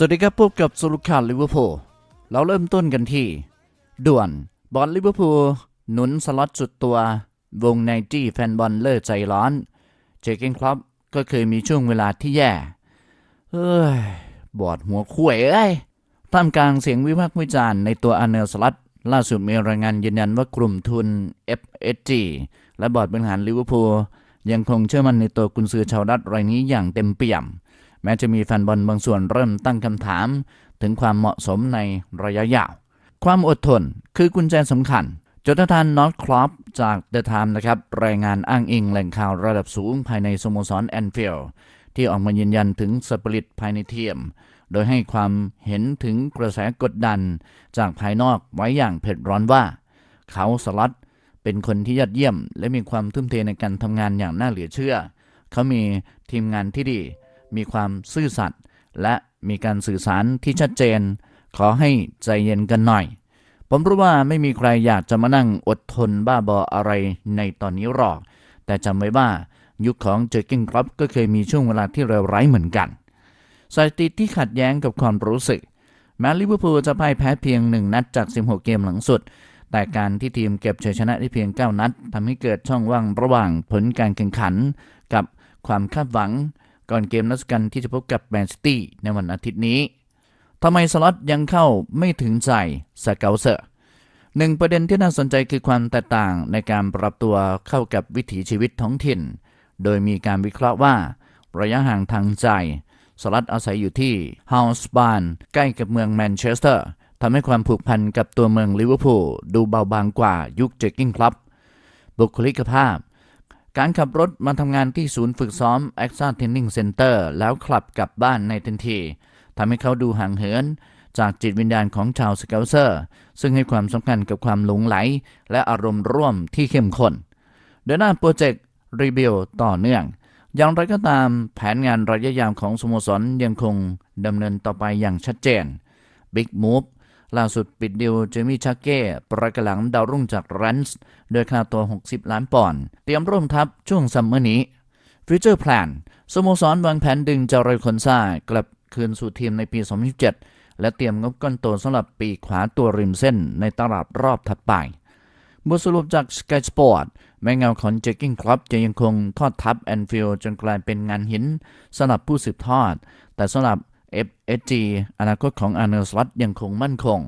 สวัสดีครับพบกับสรุปข่าวลิเวอร์พูลเราเริ่มต้นกันที่ ด่วนบอลลิเวอร์พูลหนุนสล็อตสุดตัว วงในจี้แฟนบอลเลิศใจร้อน เจเกนคลับก็เคยมีช่วงเวลาที่แย่เฮ้ยบอดหัวขวยเอ้ยท่ามกลางเสียงวิพากษ์วิจารณ์ในตัวอาเนลสลัดล่าสุดมีรายงานยืนยันว่ากลุ่มทุน FSG และบอร์ดบริหารลิเวอร์พูลยังคงเชื่อมั่นในตัวกุนซือชาวดัตรายนี้อย่างเต็มเปี่ยม แม้จะมีแฟนบอลบางส่วนเริ่มตั้งคำถาม ถึงความเหมาะสมในระยะยาว ความอดทนคือกุญแจสำคัญจดทานนอตคลอปจากเดอะไทม์นะครับรายงานอ้างอิงแหล่งข่าวระดับสูงภายในสโมสรแอนฟิลด์ที่ออกมายืนยันถึงสปิริตภายในทีมโดยให้ความเห็นถึงกระแสกดดันจากภายนอกไว้อย่างเผ็ดร้อนว่า เขาสลัดเป็นคนที่ยอดเยี่ยม และมีความทุ่มเทในการทำงานอย่างน่าเหลือเชื่อ เขามีทีมงานที่ดี มีความซื่อสัตย์และมีการสื่อสารที่ชัดเจน ขอให้ใจเย็นกันหน่อย ผมรู้ว่าไม่มีใครอยากจะมานั่งอดทนบ้าบออะไรในตอนนี้หรอก แต่จำไว้ว่ายุคของเจอร์กินครอปก็เคยมีช่วงเวลาที่เลวร้ายเหมือนกันสถิติที่ขัดแย้งกับความรู้สึก แม้ลิเวอร์พูลจะพ่ายแพ้เพียง 1 นัดจาก 16 เกมหลังสุด แต่การที่ทีมเก็บชัยชนะได้เพียง 9 นัดทำให้เกิดช่องว่างระหว่างผลการแข่งขัน กับความคาดหวัง ก่อนเกมนัดสำคัญที่จะพบกับแมนซิตี้ในวันอาทิตย์นี้ทำไมสล็อตยังเข้าไม่ถึงใจสเกลเซอร์หนึ่งประเด็นที่น่าสนใจคือความแตกต่างในการปรับตัวเข้ากับวิถีชีวิตท้องถิ่น โดยมีการวิเคราะห์ว่า ระยะห่างทางใจ สลัดอาศัยอยู่ที่ฮาส์บานใกล้กับเมืองแมนเชสเตอร์ทำให้ความผูกพันกับตัวเมืองลิเวอร์พูลดูเบาบางกว่ายุคเจกกิ้งคลับ บุคลิกภาพ การขับรถมาทำงานที่ศูนย์ฝึกซ้อม a x a Training Center แล้วขับกลับบ้านในทันทีทำให้เขาดูห่างเหิน จากจิตวิญญาณของชาวสเกลเซอร์ ซึ่งให้ความสำคัญกับความหลงไหล และอารมณ์ร่วมที่เข้มข้นเดินหน้าโปรเจกต์รีบิลต่อเนื่อง อย่างไรก็ตามแผนงานระยะยาวของสโมสรยังคงดำเนินต่อไปอย่างชัดเจน Big Move ล่าสุดปิดดีลเจมี่ชักเก้ประกหลังดาวรุ่งจากรันส์โดยค่าตัว 60 ล้านปอนด์เตรียมร่วมทัพช่วงซัมเมอร์นี้ Future Plan สโมสรวางแผนดึงจารอยคอนซากลับคืนสู่ทีมในปี 2017และเตรียมงบก้อนโตสำหรับปีขวาตัวริมเส้นในตลาดรอบถัดไปบทสรุปจาก Sky Sport แม้เงาของ j จกิ้งคลับจะยังคงทอดทับแอนฟิลจนกลายเป็นงานหินสำหรับผู้สืบทอด แต่สำหรับ FSG อนาคตของอาร์เนสลัตยังคงมั่นคง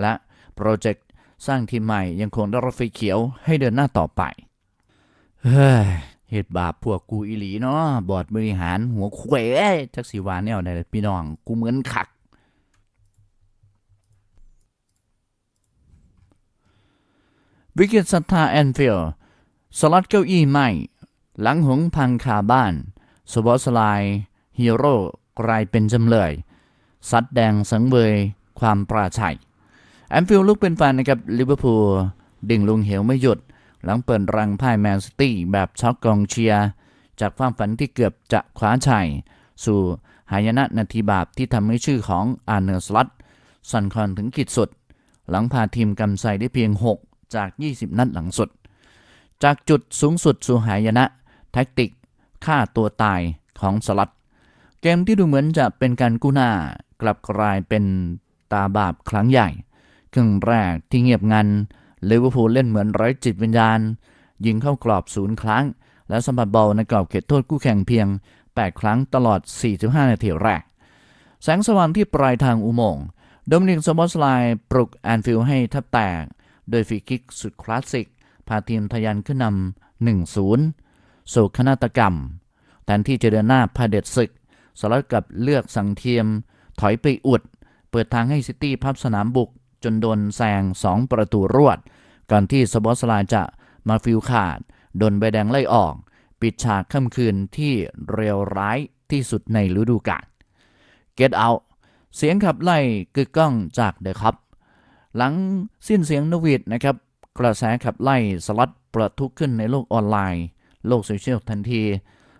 และโปรเจกต์สร้างทีมใหม่ยังคงได้รับไฟเขียวให้เดินหน้าต่อไป เฮ้ยเหตุบาปพวกกูอีหลีเนาะบอร์ดบริหารหัวเขวจักสีวานแนวใดล่ะพี่น้อง กูเหมือนขัก วิกฤตศรัทธาแอนฟิลสลัดเก้าอี้ไหมหลังหงพังคาบ้านสบอสลน์ฮีโร่ กลายเป็นจำเลย ซัดแดงสังเวยความปราชัยแอนฟิลลุกเป็นแฟนนะครับลิเวอร์พูลดิ่งลงเหวไม่หยุด หลังเปิดรังพ่ายแมนซิตี้แบบช็อกกองเชียร์ จากความฝันที่เกือบจะคว้าชัย สู่หายนะนาทีบาปที่ทำให้ชื่อของอาร์เนอร์สลัดสั่นคลอนถึงขีดสุด หลังพาทีมกำไซได้เพียง 6 จาก 20 นัดหลังสุด จากจุดสูงสุดสู่หายนะ แท็กติกฆ่าตัวตายของสลัด เกมที่ดูเหมือนจะเป็นการกู้หน้ากลับกลายเป็นตาบาปครั้งใหญ่ครึ่งแรกที่เงียบงันลิเวอร์พูลเล่นเหมือนไร้จิตวิญญาณ ยิงเข้ากรอบศูนย์ครั้ง และสัมผัสบอลในกรอบเขตโทษคู่แข่งเพียง 8 ครั้งตลอด 45 นาทีแรก แสงสว่างที่ปลายทางอุโมงค์โดมินิกสมอสไลน์ปลุกแอนฟิลให้ทับแตก โดยฟรีคิกสุดคลาสสิก พาทีมทะยันขึ้นนำ1-0โศกนาฏกรรมแทนที่จะเดินหน้าพาเด็ดศึก สลัดกับเลือกสังเทียม ถอยไปอุด เปิดทางให้ซิตี้พับสนามบุก จนโดนแซง 2 ประตูรวด ก่อนที่สบอสลน์จะมาฟิลขาด โดนใบแดงไล่ออก ปิดฉากค่ำคืนที่เร็วร้ายที่สุดในฤดูกาล Get Out เสียงขับไล่กึกก้องจากเดอะคัพหลังสิ้นเสียงนวีดนะครับ กระแสขับไล่สล็อตประทุขึ้นในโลกออนไลน์ โลกโซเชียลทันที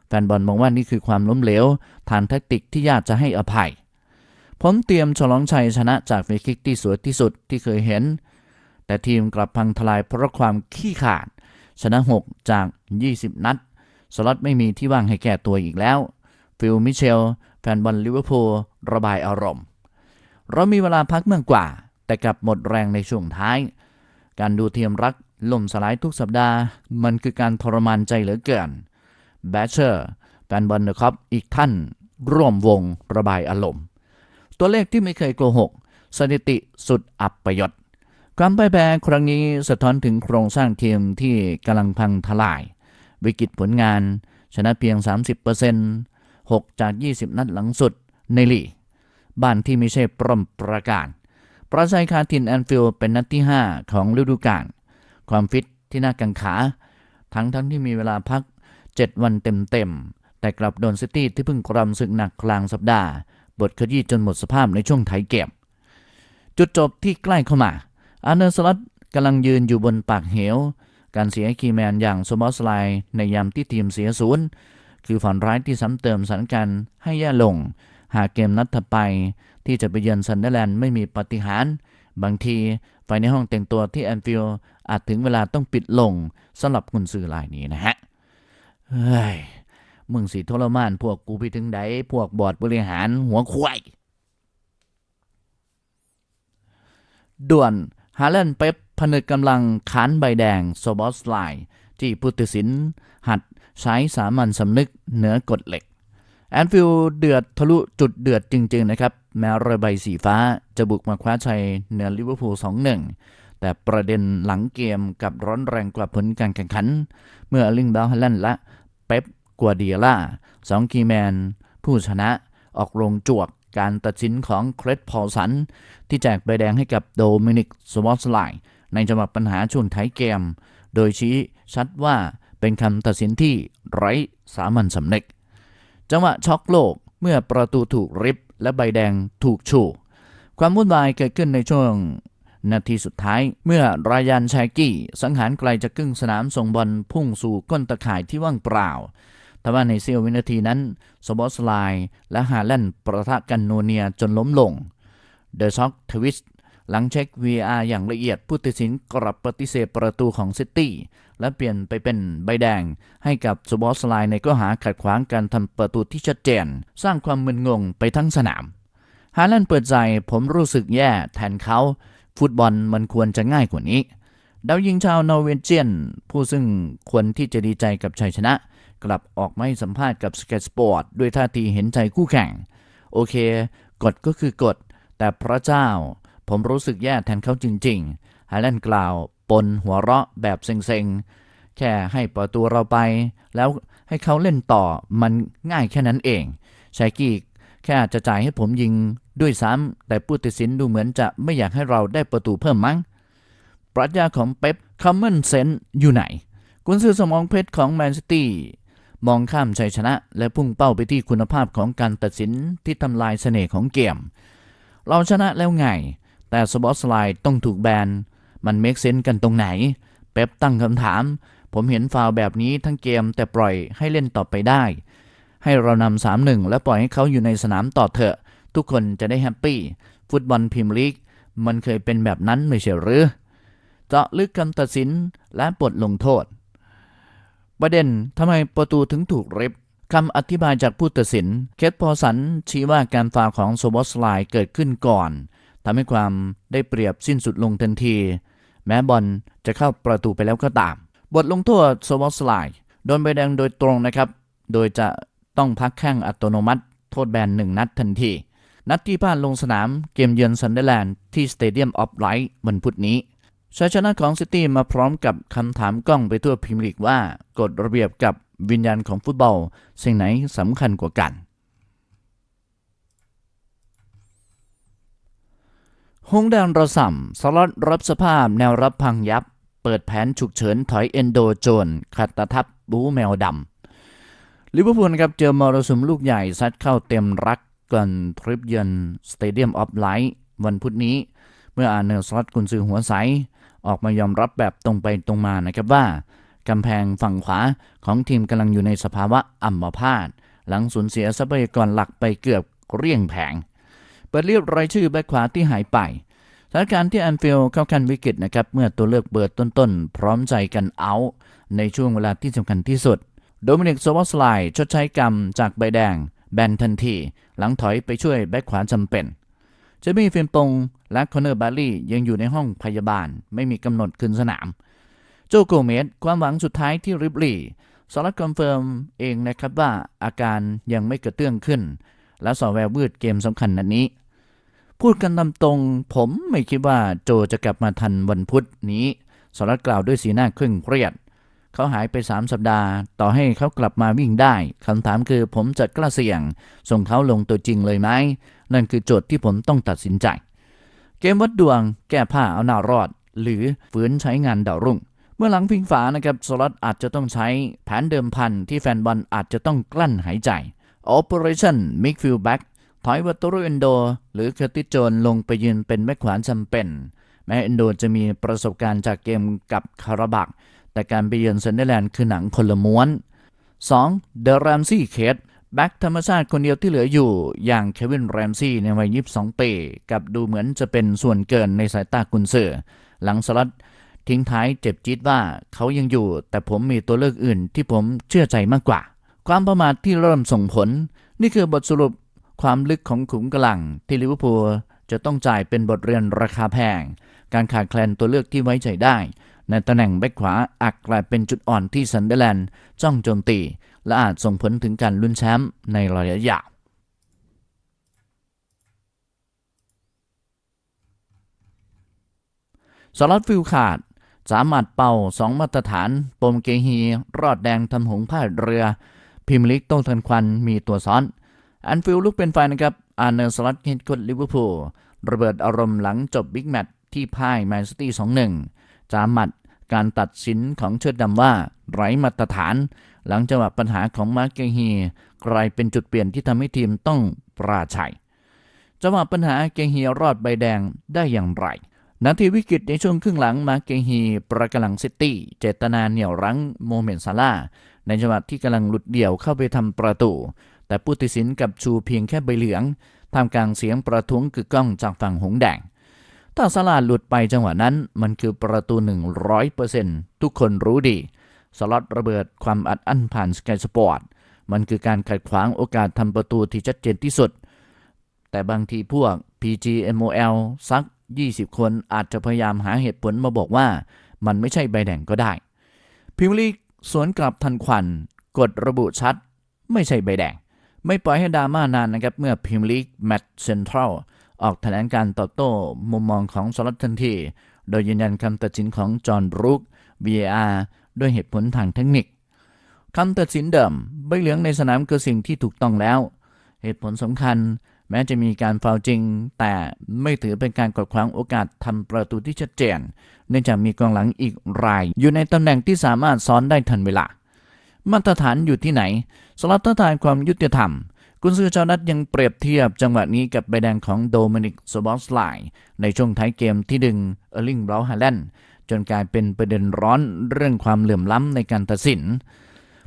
แฟนบอลมองว่านี่คือความล้มเหลว ทางแทคติกที่ยากจะให้อภัย ผมเตรียมฉลองชัยชนะจากฟรีคิกที่สวยที่สุดที่เคยเห็น แต่ทีมกลับพังทลายเพราะความขี้ขาด ชนะ 6 จาก 20 นัด สล็อตไม่มีที่ว่างให้แก้ตัวอีกแล้ว ฟิลมิเชล แฟนบอลลิเวอร์พูลระบายอารมณ์ เรามีเวลาพักเมากกว่า แต่กลับหมดแรงในช่วงท้าย การดูทีมรักล่มสลายทุกสัปดาห์ มันคือการทรมานใจเหลือเกินแบชเชอร์ นบอลนะครับ อีกท่านร่วมวงระบายอารมณ์ ตัวเลขที่ไม่เคยโกหก สถิติสุดอับประยศความพ่ายแพ้ครั้งนี้สะท้อนถึงโครงสร้างทีมที่กำลังพังทลาย วิกฤตผลงาน ชนะเพียง 30% 6 จาก 20 นัดหลังสุดในลีกบ้านที่ไม่ใช่ปรมประการประชัยคาทินแอนฟิลเป็นนัดที่ 5 ของฤดูกาลความฟิตที่น่ากังขา ทั้งทั้งที่มีเวลาพัก 7 วันเต็มๆ แต่กลับโดนซิตี้ที่เพิ่งกรำศึกหนักกลางสัปดาห์ บทขยี้จนหมดสภาพในช่วงท้ายเกมจุดจบที่ใกล้เข้ามา อาร์เนอร์สลัตกำลังยืนอยู่บนปากเหว การเสียคีแมนอย่างสมอสไลในยามที่ทีมเสียศูนย์คือฝันร้ายที่ซ้ำเติมสถานการณ์ให้แย่ลง หากเกมนัดถัดไป ที่จะไปเยือนซันเดอร์แลนด์ไม่มีปฏิหารบางทีไฟในห้องแต่งตัวที่แอนฟิลด์อาจถึงเวลาต้องปิดลงสำหรับกุนซือรายนี้นะฮะเฮ้ย มึงสิทรมาน พวกกูไปถึงใดพวกบอร์ดบริหารหัวควายด่วนฮาเลนเป๊ปผนึกกำลังขานใบแดงโซบอสไลที่พุทธศิลป์หัดใช้สามัญสำนึกเหนือกฎเหล็ก แอนฟิลด์เดือดทะลุจุดเดือดจริง ๆ นะครับ แม้รือใบสีฟ้าจะบุกมาคว้าชัยเหนือลิเวอร์พูล2-1 แต่ประเด็นหลังเกมกับร้อนแรงกว่าผลการแข่งขัน เมื่อลิงเบลฮาเลนและเป๊ป กัวเดียล่าสองคีแมน ผู้ชนะออกโรงจวกการตัดสินของเครดพอลสัน ที่แจกใบแดงให้กับโดมินิกสวอตไลน์ในจังหวะปัญหาช่วงท้ายเกม โดยชี้ชัดว่าเป็นคำตัดสินที่ไร้สามัญสำนึก จังหวะช็อกโลกเมื่อประตูถูกริบและใบแดงถูกชูความวุ่นวายเกิดขึ้นในช่วงนาทีสุดท้าย เมื่อรายันชากี้ สังหารไกลจากครึ่งสนามส่งบอลพุ่งสู่ก้นตะข่ายที่ว่างเปล่า แต่ว่าในเสี้ยววินาทีนั้นสบอสไลน์และฮาแลนด์ประทะกันโนเนียจนล้มลง เดอะช็อกทวิสต์หลังเช็ค VR อย่างละเอียดผู้ตัดสินกลับปฏิเสธประตูของซิตี้และเปลี่ยนไปเป็นใบแดง ให้กับสบอสไลน์ในข้อหาขัดขวางการทำประตูที่ชัดเจน สร้างความมึนงงไปทั้งสนามฮาแลนด์เปิดใจผมรู้สึกแย่แทนเขา ฟุตบอลมันควรจะง่ายกว่านี้ดาวยิงชาวนอร์เวเจียน ผู้ซึ่งควรที่จะดีใจกับชัยชนะ กลับออกมาให้สัมภาษณ์กับสเก็ตสปอร์ตด้วยท่าทีเห็นใจคู่แข่ง โอเค กฎก็คือกฎ แต่พระเจ้า ผมรู้สึกแย่แทนเขาจริงๆฮาแลนด์กล่าวปนหัวเราะแบบเซ็งๆ แค่ให้ประตูเราไป แล้วให้เขาเล่นต่อมันง่ายแค่นั้นเองชายกี้แค่จะจ่ายให้ผมยิงด้วยซ้ำแต่ผู้ตัดสินดูเหมือนจะไม่อยากให้เราได้ประตูเพิ่มมั้ง ปรัชญาของเป๊ปคัมเมนเซนอยู่ไหน กุนซือสมองเพชรของแมนซิตี้ มองข้ามชัยชนะ และพุ่งเป้าไปที่คุณภาพของการตัดสินที่ทำลายเสน่ห์ของเกม เราชนะแล้วไง แต่สปอตสไลด์ต้องถูกแบน มันเมคเซนกันตรงไหน เป๊ปตั้งคำถาม ผมเห็นฟาวแบบนี้ทั้งเกมแต่ปล่อยให้เล่นต่อไปได้ ให้เรานำสามหนึ่งและปล่อยให้เขาอยู่ในสนามต่อเถอะ ทุกคนจะได้แฮปปี้ ฟุตบอลพรีเมียร์ลีกมันเคยเป็นแบบนั้นไม่ใช่หรือเจาะลึกคำตัดสินและบทลงโทษ ประเด็นทำไมประตูถึงถูกริบคำอธิบายจากผู้ตัดสิน เคทพอสันชี้ว่าการฟาวของโซบอสไลเกิดขึ้นก่อนทำให้ความได้เปรียบสิ้นสุดลงทันที แม้บอลจะเข้าประตูไปแล้วก็ตาม บทลงโทษโซบอสไลโดนใบแดงโดยตรงนะครับ โดยจะต้องพักแข้งอัตโนมัติ โทษแบนหนึ่งนัดทันที นัดที่ผ่านลงสนามเกมเยือนซันเดอร์แลนด์ที่สเตเดียมออฟไลท์วันพุธนี้ ชัยชนะของซิตี้มาพร้อมกับคำถามกล้องไปทั่วพรีเมียร์ลีกว่ากฎระเบียบกับวิญญาณของฟุตบอล สิ่งไหนสำคัญกว่ากันฮงแดนระส่ำสล็อตรับสภาพแนวรับพังยับ เปิดแผนฉุกเฉินถอยเอนโดโจนขัดตะทับบูแมวดำลิเวอร์พูลครับเจอมรสุมลูกใหญ่ซัดเข้าเต็มรักก่อนทริปเยือนสเตเดียมออฟไลท์วันพุธนี้ เมื่ออาร์เนอร์สล็อตกุนซือหัวใส ออกมายอมรับแบบตรงไปตรงมานะครับว่ากำแพงฝั่งขวาของทีมกำลังอยู่ในสภาวะอัมพาตหลังสูญเสียทรัพยากรหลักไปเกือบเรียงแผง เปิดเรียบรายชื่อแบ็คขวาที่หายไปสถานการณ์ที่แอนฟิลเข้าขันวิกฤตนะครับ เมื่อตัวเลือกเบิดต้นๆ พร้อมใจกันเอาในช่วงเวลาที่สำคัญที่สุด โดมินิกโซวอสไลชดใช้กรรมจากใบแดง แบนทันที หลังถอยไปช่วยแบ็คขวาจำเป็น เจมี่ฟินปงและคอนเนอร์บาร์ลี่ยังอยู่ในห้องพยาบาลไม่มีกำหนดขึ้นสนาม โจโกเมสความหวังสุดท้ายที่ริบลีสลัดคอนเฟิร์มเองนะครับว่าอาการยังไม่กระเตื้องขึ้น และสอแวววืดเกมสำคัญนัดนี้ พูดกันตามตรง ผมไม่คิดว่าโจจะกลับมาทันวันพุธนี้สลัดกล่าวด้วยสีหน้าเคร่งเครียด เขาหายไป 3 สัปดาห์ ต่อให้เขากลับมาวิ่งได้คำถามคือผมจะกล้าเสี่ยง ส่งเขาลงตัวจริงเลยไหม นั่นคือโจทย์ที่ผมต้องตัดสินใจ เกมวัดดวงแก้ผ้าเอาหน้ารอด หรือฝืนใช้งานดาวรุ่ง เมื่อหลังพิงฝานะครับสล็อตอาจจะต้องใช้แผนเดิมพันที่แฟนบอลอาจจะต้องกลั้นหายใจ Operation Midfield Back ถอยวัตโตโรเอนโด หรือเคอร์ติโจนลงไปยืนเป็นแม่ขวานจำเป็น แม้เอนโดจะมีประสบการณ์จากเกมกับคาราบักแต่การไปเยือนเซนเดอร์แลนด์คือหนังคนละม้วน 2. The Ramsey Case แบ็กธรรมชาติคนเดียวที่เหลืออยู่อย่างเควินแรมซี่ในวัย 22 ปี กับดูเหมือนจะเป็นส่วนเกินในสายตากุนเซอร์หลังสลัดทิ้งท้ายเจ็บจี๊ดว่าเขายังอยู่ แต่ผมมีตัวเลือกอื่นที่ผมเชื่อใจมากกว่า ความประมาทที่เริ่มส่งผล นี่คือบทสรุปความลึกของขุมกำลังที่ลิเวอร์พูลจะต้องจ่ายเป็นบทเรียนราคาแพง การขาดแคลนตัวเลือกที่ไว้ใจได้ ในตำแหน่งแบ็คขวาอาจกลายเป็นจุดอ่อนที่ซันเดอร์แลนด์จ้องโจมตี และอาจส่งผลถึงการลุ้นแชมป์ในระยะยาวสลัดฟิลขาด สามารถเป่าสองมาตรฐาน ปมเกฮี รอดแดงทำหงผ้าเรือ พิมลิกต้องทันควันมีตัวซ้อน อันฟิลลุกเป็นไฟนะครับอาร์เนอร์สลัดเฮดโค้ชลิเวอร์พูลระเบิดอารมณ์หลังจบบิ๊กแมตช์ที่พ่ายแมนซิตี้ 2-1 จามัด การตัดสินของเชิดดำว่าไร้มาตรฐาน หลังจังหวะปัญหาของมาร์เกฮีกลายเป็นจุดเปลี่ยนที่ทำให้ทีมต้องปราชัยจังหวะปัญหาเกฮีรอดใบแดงได้อย่างไรนาทีวิกฤตในช่วงครึ่งหลังมาเกฮีประกำลังซิตี้ เจตนาเหนี่ยวรั้งโมเมนต์ซาลาในจังหวะที่กำลังหลุดเดี่ยวเข้าไปทำประตู แต่ผู้ตัดสินกับชูเพียงแค่ใบเหลืองท่ามกลางเสียงประท้วงกึกก้องจากฝั่งหงแดง ถ้าซาลาหลุดไปจังหวะนั้น มันคือประตู 100%ทุกคนรู้ดี สล็อตระเบิดความอัดอั้นผ่านสกายสปอร์ต มันคือการขัดขวางโอกาสทำประตูที่ชัดเจนที่สุด แต่บางทีพวก PGMOL สัก 20 คนอาจจะพยายามหาเหตุผลมาบอกว่า มันไม่ใช่ใบแดงก็ได้ พิมลีกสวนกลับทันควัน กดระบุชัด ไม่ใช่ใบแดง ไม่ปล่อยให้ดราม่านานนะครับเมื่อพิมลีกแมตช์เซ็นทรัล ออกแถลงการตอบโต้มุมมองของสล็อตทันที โดยยืนยันคำตัดสินของจอห์นบรูค VAR ด้วยเหตุผลทางเทคนิคคำตัดสินเดิมใบเหลืองในสนามคือสิ่งที่ถูกต้องแล้ว เหตุผลสำคัญ แม้จะมีการฟาวจริง แต่ไม่ถือเป็นการกดขวางโอกาสทำประตูที่ชัดเจน เนื่องจากมีกองหลังอีกราย อยู่ในตำแหน่งที่สามารถซ้อนได้ทันเวลา มาตรฐานอยู่ที่ไหนสลับต้านทานความยุติธรรม กุนซือเจ้านัดยังเปรียบเทียบจังหวะนี้กับใบแดงของโดมินิกสบอสไลในช่วงท้ายเกมที่ดึงเออร์ลิงเบราฮาแลนด์จนกลายเป็นประเด็นร้อนเรื่องความเหลื่อมล้ำในการตัดสิน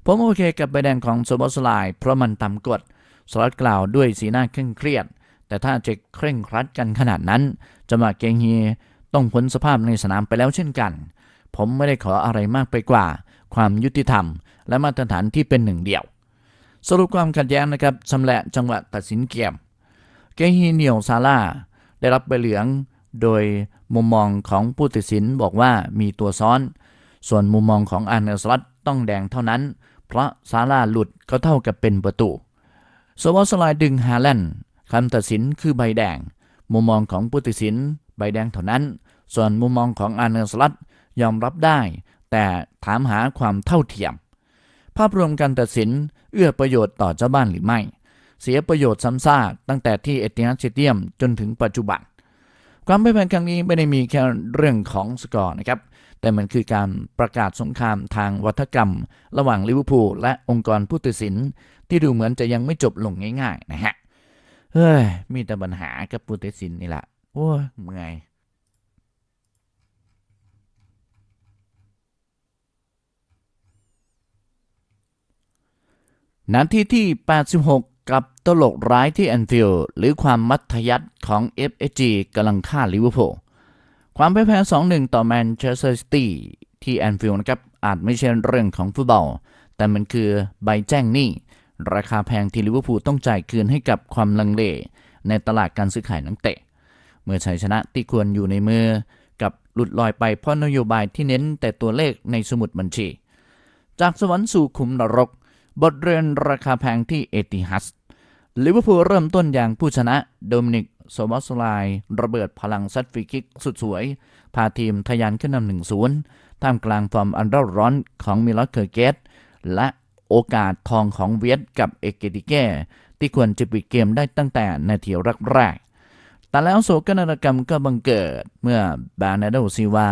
ผมโอเคกับใบแดงของโซบอสไลเพราะมันต่ำกฎสลัดกล่าวด้วยสีหน้าเคร่งเครียด แต่ถ้าจะเคร่งครัดกันขนาดนั้นจังหวะเกงฮีต้องพ้นสภาพในสนามไปแล้วเช่นกัน ผมไม่ได้ขออะไรมากไปกว่า ความยุติธรรม และมาตรฐานที่เป็นหนึ่งเดียว สรุปความขัดแย้งนะครับชำแหละจังหวะตัดสินเกม เกฮีเนียวซาลาได้รับใบเหลือง โดยมุมมองของผู้ตัดสินบอกว่ามีตัวซ้อน ส่วนมุมมองของอาร์เนอร์สลัตต้องแดงเท่านั้น เพราะซาลาหลุดก็เท่ากับเป็นประตูสวอสไลด์ดึงฮาแลนด์คำตัดสินคือใบแดง มุมมองของผู้ตัดสินใบแดงเท่านั้น ส่วนมุมมองของอาร์เนอร์สลัตยอมรับได้ แต่ถามหาความเท่าเทียม ภาพรวมการตัดสิน เอื้อประโยชน์ต่อเจ้าบ้านหรือไม่ เสียประโยชน์ซ้ำซากตั้งแต่ที่เอติฮัดสเตเดียมจนถึงปัจจุบัน ความไม่แพ้ครั้งนี้ไม่ได้มีแค่เรื่องของสกอร์นะครับ แต่มันคือการประกาศสงครามทางวัฒกรรม ระหว่างลิเวอร์พูลและองค์กรผู้ตัดสิน ที่ดูเหมือนจะยังไม่จบลงง่าย ๆ นะฮะ เฮ้ย มีแต่ปัญหากับผู้ตัดสินนี่แหละ โอ้ยเมื่อย นาทีที่ 86 กับตลกร้ายที่แอนฟิลด์หรือความมัธยัติของ FSG กำลังฆ่าลิเวอร์พูลความพ่ายแพ้2-1 ต่อแมนเชสเตอร์ซิตี้ที่แอนฟิลด์นะครับอาจไม่ใช่เรื่องของฟุตบอล แต่มันคือใบแจ้งหนี้ ราคาแพงที่ลิเวอร์พูลต้องจ่ายคืนให้กับความลังเล ในตลาดการซื้อขายนักเตะ เมื่อชัยชนะที่ควรอยู่ในมือ กับหลุดลอยไปเพราะนโยบายที่เน้นแต่ตัวเลขในสมุดบัญชี จากสวรรค์สู่ขุมนรก บทเรียนราคาแพงที่เอติฮัสลิเวอร์พูลเริ่มต้นอย่างผู้ชนะโดมินิกโซบอสไลระเบิดพลังซัดฟรีคิกสุดสวย พาทีมทะยานขึ้นนำหนึ่งศูนย์ท่ามกลางฟอร์มอันร้อนร้อนของมิลอสเคอร์เกตและโอกาสทองของเวียดกับเอเกติเก้ที่ควรจะปิดเกมได้ตั้งแต่นาทีแรกๆแต่แล้วโศกนาฏกรรมก็บังเกิดเมื่อบานาโดซิวา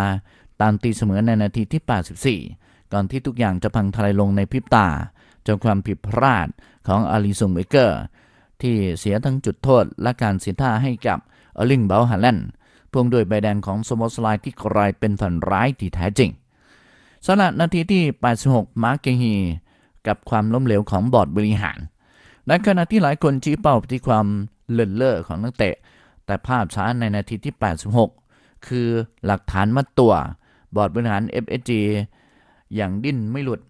ตามตีเสมอในนาทีที่ 84 ก่อนที่ทุกอย่างจะพังทลายลงในพริบตา จนความผิดพลาดของอาริซุงเบเกอร์ ที่เสียทั้งจุดโทษและการเสียท่าให้กับเออร์ลิงเบลฮาแลนด์พ่วงด้วยใบแดงของสโมสไลที่กลายเป็นฝันร้ายที่แท้จริงสำหรับนาทีที่ 86 มาร์กเกฮีกับความล้มเหลวของบอร์ดบริหารในขณะที่หลายคนชี้เป้าไปที่ความเลินเล่อของนักเตะ แต่ภาพช้าในนาทีที่ 86 คือหลักฐานมัดตัว บอร์ดบริหาร FSG อย่างดิ้นไม่หลุด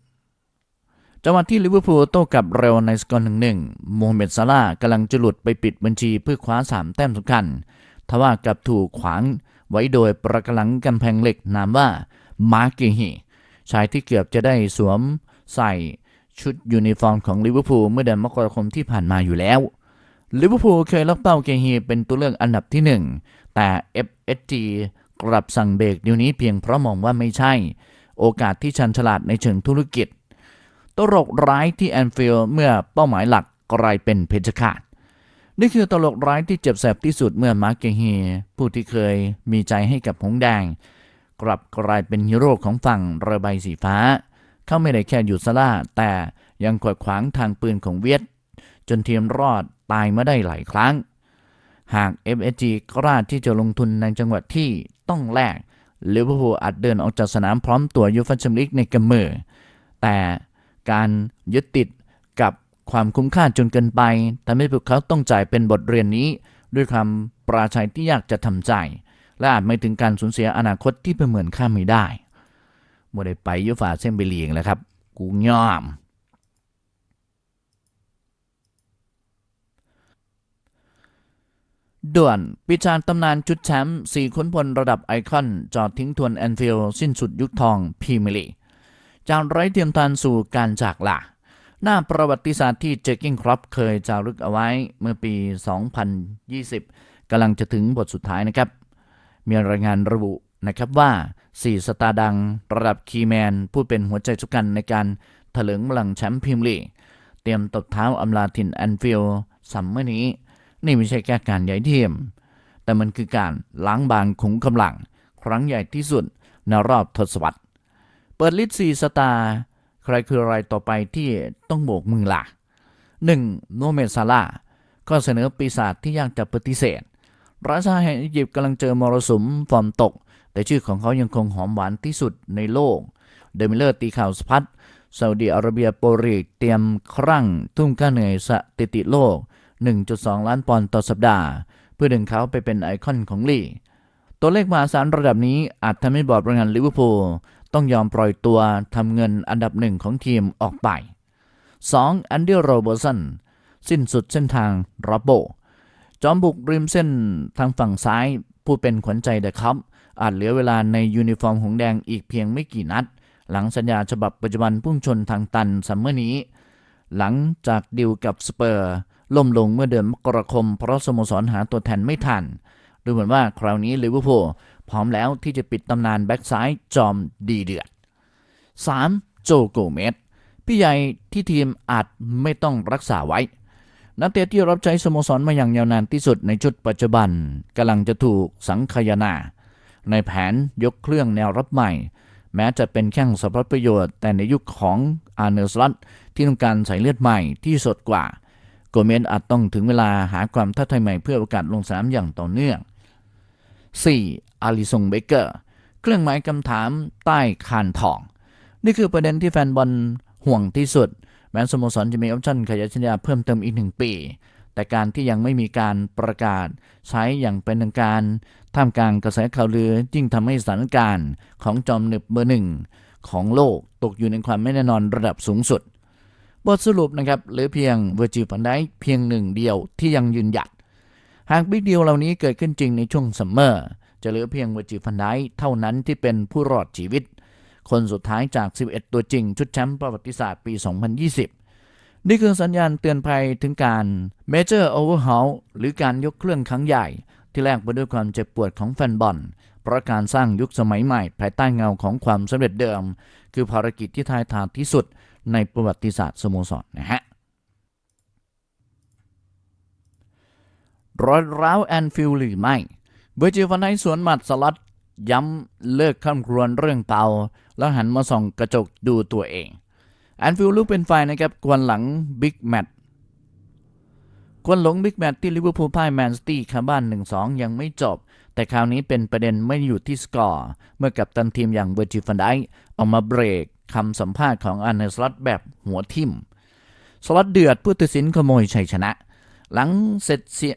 จังหวะที่ลิเวอร์พูลโต้กลับเร็วในสกอร์หนึ่งหนึ่งโมฮัมเหม็ดซาลาห์กำลังจะหลุดไปปิดบัญชีเพื่อคว้า3แต้มสำคัญทว่ากลับถูกขวางไว้โดยประกำลังกำแพงเหล็กนามว่ามาร์เกฮีชายที่เกือบจะได้สวมใส่ชุดยูนิฟอร์มของลิเวอร์พูลเมื่อเดือนมกราคมที่ผ่านมาอยู่แล้วลิเวอร์พูลเคยล็อกเป้าเกฮีเป็นตัวเลือกอันดับที่ 1 แต่ FSG กลับสั่งเบรกเดี๋ยวนี้เพียงเพราะมองว่าไม่ใช่ โอกาสที่ชันฉลาดในเชิงธุรกิจ ตลกร้ายที่แอนฟิลด์เมื่อเป้าหมายหลักกลายเป็นเพชฌฆาตนี่คือตลกร้ายที่เจ็บแสบที่สุดเมื่อมาร์กเกฮีผู้ที่เคยมีใจให้กับหงแดง กลับกลายเป็นฮีโร่ของฝั่งเรือใบสีฟ้า เขาไม่ได้แค่หยุดซาร่าแต่ยังขวดขวางทางปืนของเวียด จนทีมรอดตายมาได้หลายครั้ง หาก FSG กล้าที่จะลงทุนในจังหวัดที่ต้องแลกลิเวอร์พูลอาจเดินออกจากสนามพร้อมตัวยูฟันแชมเปี้ยนลีกในกำมือแต่ การยึดติดกับความคุ้มค่าจนเกินไปทำให้พวกเขาต้องจ่ายเป็นบทเรียนนี้ ด้วยความปราชัยที่ยากจะทำใจ และอาจไม่ถึงการสูญเสียอนาคตที่ประเมินค่าไม่ได้โมได้ไปยูฟาเซมเลียงแล้วครับ กูย่อม ด่วนปิจารตำนานชุดแชมป์สี่ขุนพลระดับไอคอน จอดทิ้งทวนแอนฟิลด์สิ้นสุดยุคทองพรีเมียร์ลีก จากไร้เทียมทานสู่การจากลาหน้าประวัติศาสตร์ที่เจคกิ้งครอปเคยจารึกเอาไว้เมื่อปี 2020 กำลังจะถึงบทสุดท้ายนะครับ มีรายงานระบุนะครับว่า 4 สตาร์ดังระดับคีแมน ผู้เป็นหัวใจสำคัญในการถลึงบัลลังก์แชมป์พรีเมียร์ลีกเตรียมตบเท้าอำลาถิ่นแอนฟิลด์ซัมเมอร์นี้ นี่ไม่ใช่แค่การย้ายทีม แต่มันคือการล้างบางขุงกำลัง ครั้งใหญ่ที่สุดในรอบทศวรรษ ปิดลิสต์ซีสตาร์ใครคืออะไรายต่อไปที่ต้องโบกมือล่ะ 1. โนเมซาลาก็เสนอปีศาจที่ยากจะปฏิเสธราชาแห่งอียิปต์กำลังเจอมรสุมฟอร์มตก แต่ชื่อของเขายังคงหอมหวานที่สุดในโลก เดมิเลอร์ตีข่าวสะพัดซาอุดิอาระเบียโปรลีกเตรียมครั่ง ทุ่มค่าเหนื่อยสถิติโลก 1.2 ล้านปอนด์ต่อสัปดาห์ เพื่อดึงเขาไปเป็นไอคอนของลีกตัวเลขมหาศาลระดับนี้อาจทำให้บอร์ดบริหารลิเวอร์พูล ต้องยอมปล่อยตัวทำเงินอันดับหนึ่งของทีมออกไป 2. แอนดี้โรเบอร์สันสิ้นสุดเส้นทางรับโบ จอมบุกริมเส้นทางฝั่งซ้าย ผู้เป็นขวัญใจเดอะคัพอาจเหลือเวลาในยูนิฟอร์มหงแดงอีกเพียงไม่กี่นัด หลังสัญญาฉบับปัจจุบันพุ่งชนทางตันซัมเมอร์นี้ หลังจากดิวกับสเปอร์ล่มลงเมื่อเดือนมกราคม เพราะสโมสรหาตัวแทนไม่ทัน ดูเหมือนว่าคราวนี้ลิเวอร์พูล พร้อมแล้วที่จะปิดตำนานแบ็กซ้ายจอมดีเดือด 3. โจโกเมสพี่ใหญ่ที่ทีมอาจไม่ต้องรักษาไว้ นักเตะที่รับใช้สโมสรมาอย่างยาวนานที่สุดในชุดปัจจุบันกำลังจะถูกสังคายนา ในแผนยกเครื่องแนวรับใหม่ แม้จะเป็นแข้งสัพพประโยชน์ แต่ในยุคของอาร์เนอร์สลัตที่ต้องการใส่เลือดใหม่ที่สดกว่า โกเมสอาจต้องถึงเวลาหาความท้าทายใหม่เพื่อโอกาสลงสนามอย่างต่อเนื่อง 4. อาริซงเบเกอร์เครื่องหมายคำถามใต้คานทอง นี่คือประเด็นที่แฟนบอลห่วงที่สุด แม้สโมสรจะมีออปชั่นขยายสัญญาเพิ่มเติมอีกหนึ่งปี แต่การที่ยังไม่มีการประกาศใช้อย่างเป็นทางการ ท่ามกลางกระแสข่าวลือยิ่งทำให้สถานการณ์ของจอมหนึบเบอร์หนึ่งของโลกตกอยู่ในความไม่แน่นอนระดับสูงสุด บทสรุปนะครับเหลือเพียงเวอร์จิลฟันได้เพียงหนึ่งเดียวที่ยังยืนหยัด หากบิ๊กเดียลเหล่านี้เกิดขึ้นจริงในช่วงซัมเมอร์ จะเหลือเพียงเวจิฟันไดเท่านั้นที่เป็นผู้รอดชีวิต คนสุดท้ายจาก 11 ตัวจริง ชุดแชมป์ประวัติศาสตร์ปี 2020 นี่คือสัญญาณเตือนภัยถึงการ Major Overhaul หรือการยกเครื่องครั้งใหญ่ ที่แลกไปด้วยความเจ็บปวดของแฟนบอลเพราะการสร้างยุคสมัยใหม่ ภายใต้เงาของความสำเร็จเดิม คือภารกิจที่ท้ายทายที่สุดในประวัติศาสตร์สโมสรนะฮะรอยร้าวแอนฟิลหรือไม่ เบอร์จิฟันไนสวนหมัดสลัดย้ำเลิกข้ามครวญเรื่องเตา แล้วหันมาส่องกระจกดูตัวเองแอนฟิลลุกเป็นไฟนะครับกวนหลังบิ๊กแมตช์กวนหลงบิ๊กแมตช์ที่ลิเวอร์พูลพ่ายแมนซิตี้คาบ้าน 1-2 ยังไม่จบ แต่คราวนี้เป็นประเด็นไม่อยู่ที่สกอร์ เมื่อกับตันทีมอย่างเบอร์จิฟันไดออกมาเบรกคำสัมภาษณ์ของอันเนสลัดแบบหัวทิ่มสลัดเดือดผู้ตัดสินขโมยชัยชนะ หลังเสร็จเสีย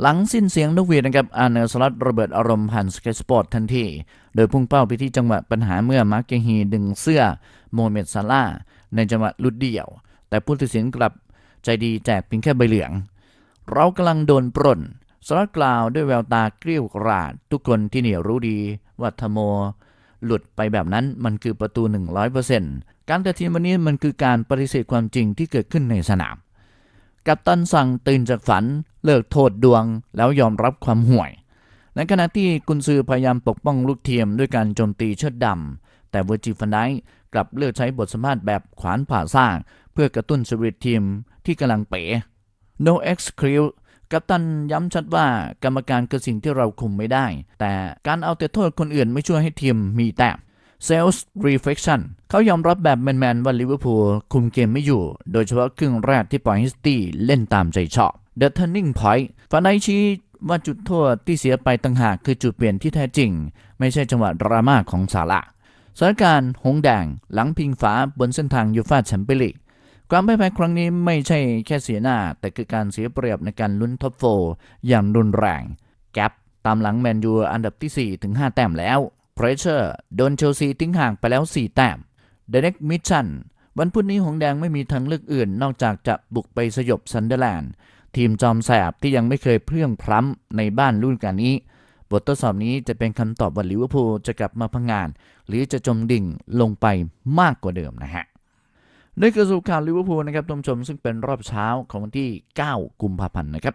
หลังสิ้นเสียงนกหวีดนะครับอาร์เนอร์สลัดระเบิดอารมณ์ผ่านสเก็ตสปอร์ตทันที โดยพุ่งเป้าไปที่จังหวะปัญหาเมื่อมาร์เกฮีดึงเสื้อโมเมดซาร่าในจังหวะลุดเดี่ยว แต่ผู้ตัดสินกลับใจดีแจกเพียงแค่ใบเหลือง เรากำลังโดนปล้นสลัดกล่าวด้วยแววตาเกรี้ยวกราด ทุกคนที่เนี่รู้ดีว่าทโม หลุดไปแบบนั้นมันคือประตู 100%การตัดสินวันนี้มันคือการปฏิเสธความจริงที่เกิดขึ้นในสนาม กัปตันสั่งตื่นจากฝันเลิกโทษดวง แล้วยอมรับความห่วย ในขณะที่กุนซือพยายามปกป้องลูกเทียมด้วยการโจมตีเชิดดำ แต่เวอร์จิฟันไดกลับเลือกใช้บทสัมภาษณ์แบบขวานผ่าซากเพื่อกระตุ้นสปิริตทีมที่กำลังเป๋ No excuse กัปตันย้ำชัดว่ากรรมการคือสิ่งที่เราคุมไม่ได้ แต่การเอาแต่โทษคนอื่นไม่ช่วยให้ทีมมีแต้ม Sales Reflection เขายอมรับแบบแมนๆว่าลิเวอร์พูลคุมเกมไม่อยู่ โดยเฉพาะครึ่งแรกที่ปล่อยให้ซิตี้เล่นตามใจชอบ The Turning Point ฟานไดชี้ว่าจุดโทษที่เสียไปต่างหากคือจุดเปลี่ยนที่แท้จริง ไม่ใช่จังหวะดราม่าของซาละสถานการณ์หงแดงหลังพิงฝาบนเส้นทางยูฟาแชมเปี้ยนลีกความพ่ายแพ้ครั้งนี้ไม่ใช่แค่เสียหน้า แต่คือการเสียเปรียบในการลุ้นท็อปโฟร์อย่างรุนแรง แกปตามหลังแมนยูอันดับที่ 4 ถึง 5 แต้มแล้ว เพรสเชอร์โดนเชลซีทิ้งห่างไปแล้ว 4 แต้มเดน็กมิชชันวันพุธนี้หงแดงไม่มีทางเลือกอื่น นอกจากจะบุกไปสยบซันเดอร์แลนด์ทีมจอมแสบที่ยังไม่เคยเพลื่องพล้ำในบ้านรุ่นการนี้ บททดสอบนี้จะเป็นคำตอบว่าลิเวอร์พูลจะกลับมาพังงาน หรือจะจมดิ่งลงไปมากกว่าเดิมนะฮะนี่คือสุข่าวลิเวอร์พูลนะครับท่านผู้ชมซึ่งเป็นรอบเช้าของวันที่ 9 กุมภาพันธ์นะครับ